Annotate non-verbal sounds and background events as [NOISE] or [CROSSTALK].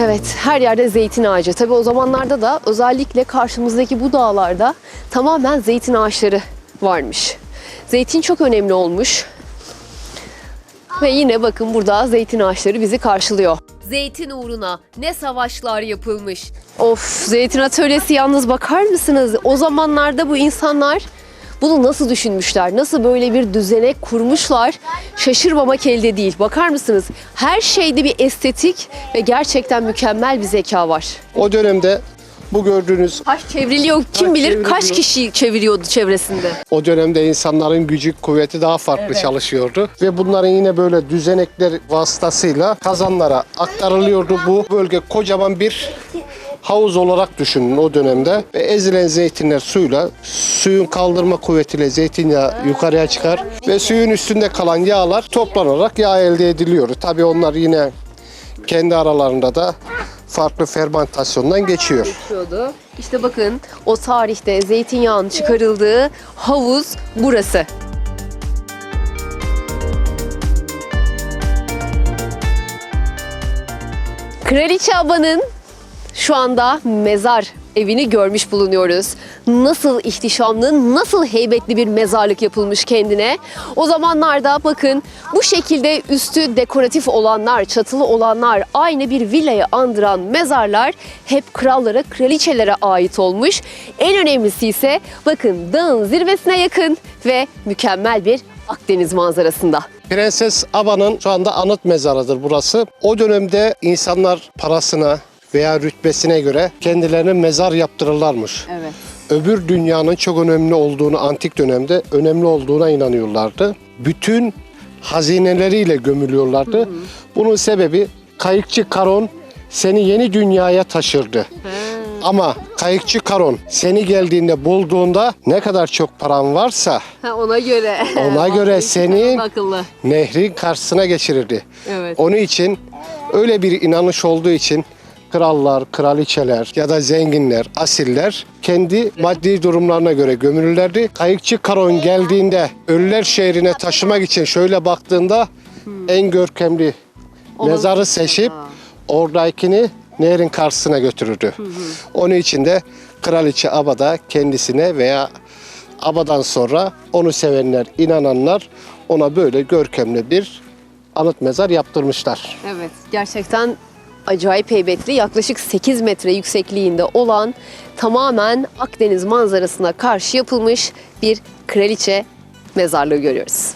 Evet, her yerde zeytin ağacı. Tabii o zamanlarda da özellikle karşımızdaki bu dağlarda tamamen zeytin ağaçları varmış. Zeytin çok önemli olmuş. Ve yine bakın burada zeytin ağaçları bizi karşılıyor. Zeytin uğruna ne savaşlar yapılmış. Of, zeytin atölyesi yalnız bakar mısınız? O zamanlarda bu insanlar bunu nasıl düşünmüşler? Nasıl böyle bir düzenek kurmuşlar? Şaşırmamak elde değil. Bakar mısınız? Her şeyde bir estetik ve gerçekten mükemmel bir zeka var. O dönemde bu gördüğünüz Kaç çevriliyor kim Taş bilir kaç kişi çeviriyordu çevresinde. o dönemde insanların gücü kuvveti daha farklı çalışıyordu ve bunların yine böyle düzenekler vasıtasıyla kazanlara aktarılıyordu. Bu bölge kocaman bir havuz olarak düşünün o dönemde ve ezilen zeytinler suyla suyun kaldırma kuvvetiyle zeytinyağı yukarıya çıkar ve suyun üstünde kalan yağlar toplanarak yağ elde ediliyor. Tabii onlar yine kendi aralarında da farklı fermentasyondan geçiyor. Geçiyordu. İşte bakın o tarihte zeytinyağının çıkarıldığı havuz burası. Kraliçe Aba'nın şu anda mezar evini görmüş bulunuyoruz. Nasıl ihtişamlı, nasıl heybetli bir mezarlık yapılmış kendine. O zamanlarda bakın bu şekilde üstü dekoratif olanlar, çatılı olanlar, aynı bir villayı andıran mezarlar hep krallara, kraliçelere ait olmuş. En önemlisi ise bakın dağın zirvesine yakın ve mükemmel bir Akdeniz manzarasında. Prenses Aba'nın şu anda anıt mezarıdır burası. O dönemde insanlar parasına veya rütbesine göre kendilerine mezar yaptırırlarmış. Evet. Öbür dünyanın çok önemli olduğunu antik dönemde önemli olduğuna inanıyorlardı. Bütün hazineleriyle gömülüyorlardı. Bunun sebebi kayıkçı Karon seni yeni dünyaya taşırdı. Ama kayıkçı Karon seni geldiğinde bulduğunda ne kadar çok paran varsa Ha, ona göre. Ona [LAUGHS] göre akıllı. nehrin karşısına geçirirdi. Evet. Onun için öyle bir inanış olduğu için krallar, kraliçeler ya da zenginler, asiller kendi maddi durumlarına göre gömülürlerdi. Kayıkçı Karon geldiğinde ölüler şehrine taşımak için şöyle baktığında en görkemli mezarı seçip oradakini nehrin karşısına götürürdü. Onun için de kraliçe Abada kendisine veya Abadan sonra onu sevenler, inananlar ona böyle görkemli bir anıt mezar yaptırmışlar. Evet gerçekten acayip heybetli yaklaşık 8 metre yüksekliğinde olan tamamen Akdeniz manzarasına karşı yapılmış bir kraliçe mezarlığı görüyoruz.